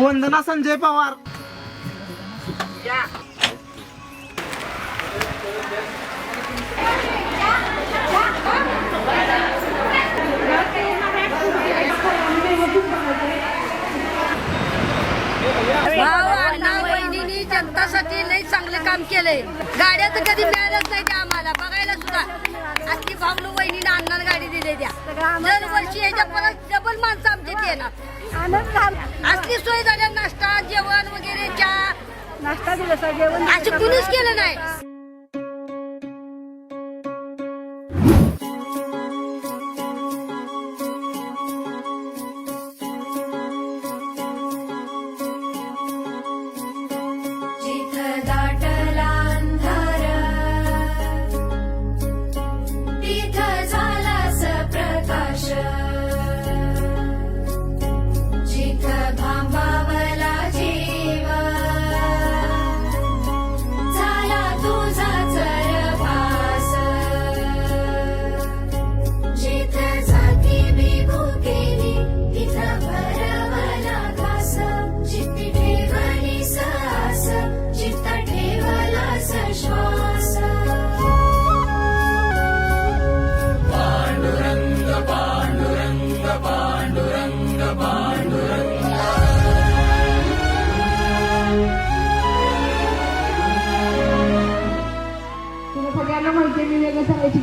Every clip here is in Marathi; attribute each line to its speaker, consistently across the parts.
Speaker 1: वंदना संजय पवार.
Speaker 2: जनतासाठी लई चांगलं काम केलंय. गाड्या तर कधी मिळालंच नाही त्या आम्हाला बघायला सुद्धा. आणखी भाऊ वहिनीला अण्णाला गाडी दिली द्या. दरवर्षी याच्या परत डबल माणसं आमची येणार. असली सोय झाल्या नाश्ता जेवण वगैरे चहा
Speaker 3: नाश्ता दिला जेवण
Speaker 2: असं कुणीच केलं नाही?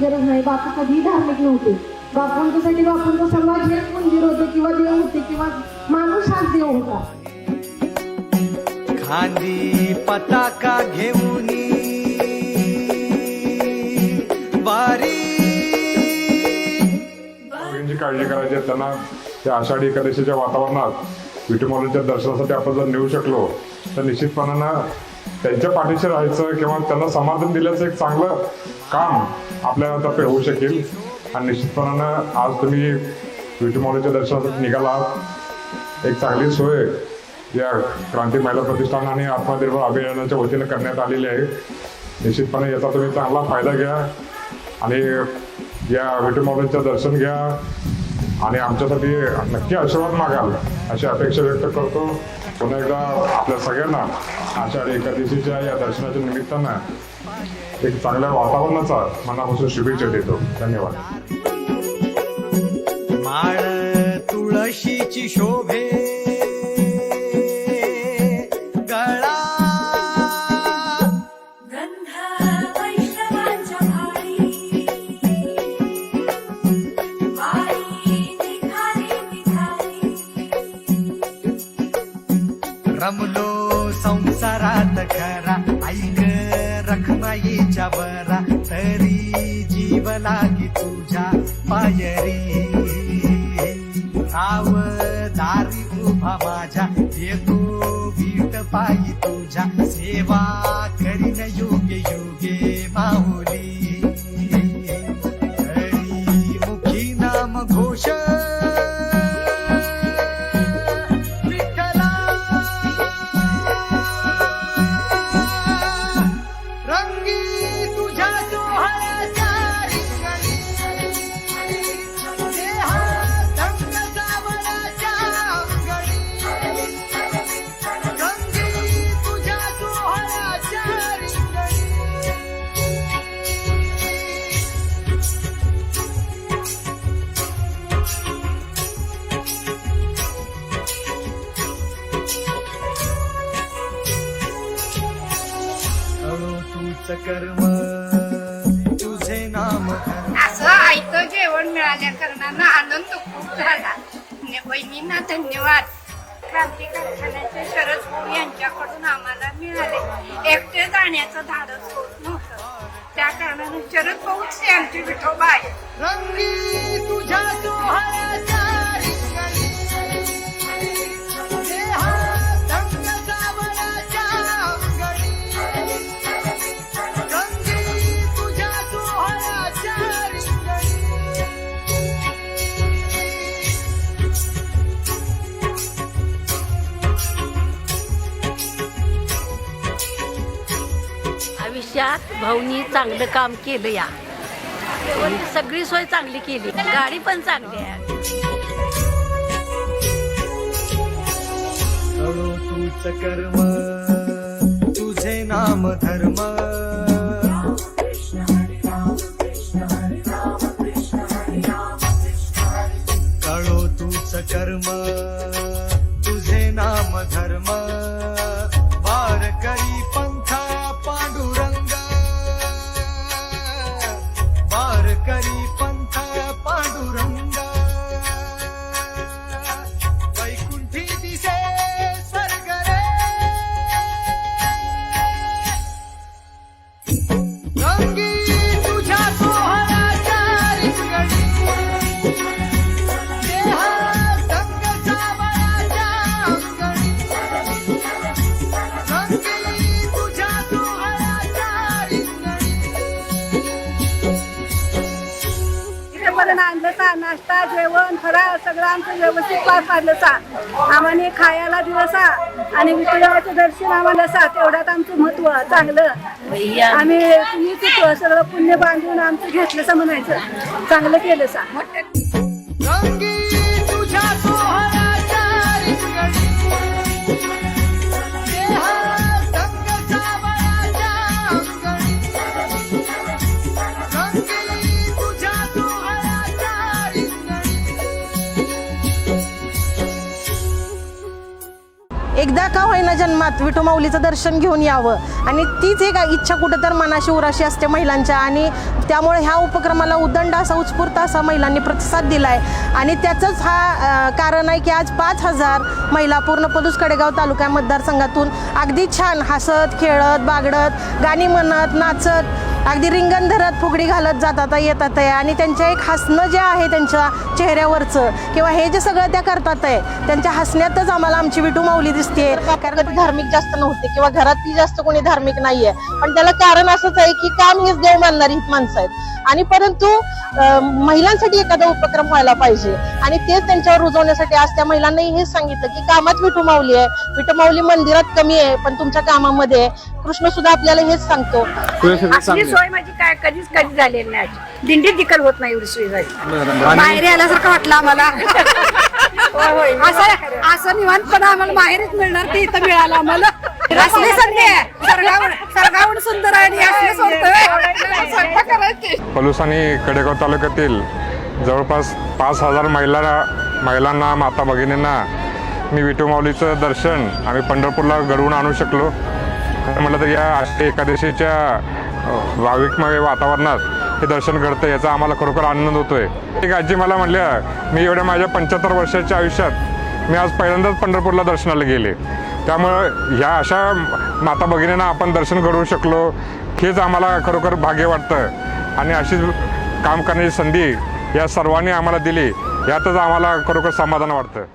Speaker 3: गरज नाही. बापू कधीही धार्मिक नव्हते. बापूंच्यासाठी बापूंचा समाज हेच मंदिर होते किंवा देव होते किंवा माणूस हाच देव होता.
Speaker 1: खांदी पताका घेऊन
Speaker 4: काळजी करायची त्यांना त्या आषाढी एकादशीच्या वातावरणात विठुमाऊलींच्या दर्शनासाठी आपण जर नेऊ शकलो तर निश्चितपणानं त्यांच्या पाठीशी राहायचं किंवा त्यांना समाधान दिल्याचं एक चांगलं काम आपल्यातर्फे होऊ शकेल. आणि निश्चितपणानं आज तुम्ही विठुमाऊलीच्या दर्शनासाठी निघाला आहात. एक चांगली सोय या क्रांती महिला प्रतिष्ठान आणि आत्मनिर्भर अभियानाच्या वतीने करण्यात आलेली आहे. निश्चितपणे याचा तुम्ही चांगला फायदा घ्या आणि या विठुमाऊलींचं दर्शन घ्या आणि आमच्यासाठी नक्की आशीर्वाद मागाल अशी अपेक्षा व्यक्त करतो. पुन्हा एकदा आपल्या सगळ्यांना आषाढी एकादशीच्या या दर्शनाच्या निमित्तानं एक चांगल्या वातावरणाचा मनापासून शुभेच्छा देतो. धन्यवाद.
Speaker 1: माळ तुळशीची शोभे बरा तरी जीव लागी तुझ्या पायरी. कर्म तुझे नाम
Speaker 5: असं आयतं जेवण मिळाल्या कारणानं आनंद खूप झाला. बहिणींना धन्यवाद. क्रांती कारखान्याचे शरद भाऊ यांच्याकडून आम्हाला मिळाले. एकटे जाण्याचं धाडस होत नव्हतं. त्या कारणाने शरद भाऊच ते आमचे विठोबा आहे
Speaker 2: आयुष्यात भाऊनी चांगलं काम केलं या. सगळी सोय चांगली केली. गाडी पण चांगली आहे.
Speaker 1: तूच कर्म तुझे नाम धर्म. कळो तूच कर्म तुझे नाम धर्म.
Speaker 6: फराळ सगळं आमचं व्यवस्थित पार पाडलं सा आम्हाने खायला दिलं सा आणि विठुरायाचं दर्शन आम्हाला सा तेवढ्यात आमचं महत्त्व चांगलं. आम्ही तुम्हीच होतो सगळं पुण्य बांधून आमचं घेतलं सा म्हणायचं. चांगलं केलं सा
Speaker 7: एकदा का होईना जन्मात विठू माऊलीचं दर्शन घेऊन यावं. आणि तीच एक इच्छा कुठं तर मनाशी उराशी असते महिलांच्या. आणि त्यामुळे ह्या उपक्रमाला उदंड असा उत्स्फूर्त असा महिलांनी प्रतिसाद दिला आहे आणि त्याचंच हा कारण आहे की आज पाच हजार महिला पूर्णपदूस कडेगाव तालुका मतदारसंघातून अगदी छान हसत खेळत बागडत गाणी म्हणत नाचत अगदी रिंगण धरत फुगडी घालत जातात येतात आहे आणि त्यांचं एक हसणं जे आहे त्यांच्या चेहऱ्यावरचं किंवा हे जे सगळं त्या करतात आहे त्यांच्या हसण्यातच आम्हाला आमची विटू माऊली दिसते कारण धार्मिक जास्त नव्हते किंवा घरातली जास्त कोणी धार्मिक नाहीये. पण त्याला कारण असंच आहे की काम हेच देव मानणारी ही माणसं आहेत. आणि परंतु महिलांसाठी एखादा उपक्रम व्हायला पाहिजे. आणि तेच त्यांच्यावर रुजवण्यासाठी आज त्या महिलांनाही हेच सांगितलं की कामात विठू माऊली आहे. विठू माऊली मंदिरात कमी आहे पण तुमच्या कामामध्ये कृष्ण सुद्धा आपल्याला हेच सांगतो.
Speaker 6: असली सोय माझी काय कधीच कधी झालेली नाही. दिंडीत दिकल होत नाही एवढी सोय झाली माहेरी आल्यासारखं वाटलं आम्हाला. असं असं निवांतपणा आम्हाला माहेरच मिळणार ते इथं मिळालं आम्हाला. असली संधी सुंदर आहे आणि
Speaker 4: पलूस कडेगाव तालुक्यातील जवळपास पाच हजार महिला महिलांना माता भगिनींना मी विठू माऊलीचं दर्शन आम्ही पंढरपूरला घडवून आणू शकलो. म्हटलं तर या आषाढी एकादशीच्या भाविकमय वातावरणात हे दर्शन घडतं याचा आम्हाला खरोखर आनंद होतोय. एक आजी मला म्हणल्या मी एवढ्या माझ्या पंच्याहत्तर वर्षाच्या आयुष्यात मी आज पहिल्यांदाच पंढरपूरला दर्शनाला गेले. त्यामुळं ह्या अशा माता भगिनींना आपण दर्शन घडवू शकलो हेच आम्हाला खरोखर भाग्य वाटतं. आणि अशीच काम करण्याची संधी या सर्वांनी आम्हाला दिली यातच आम्हाला खरोखर समाधान वाटतं.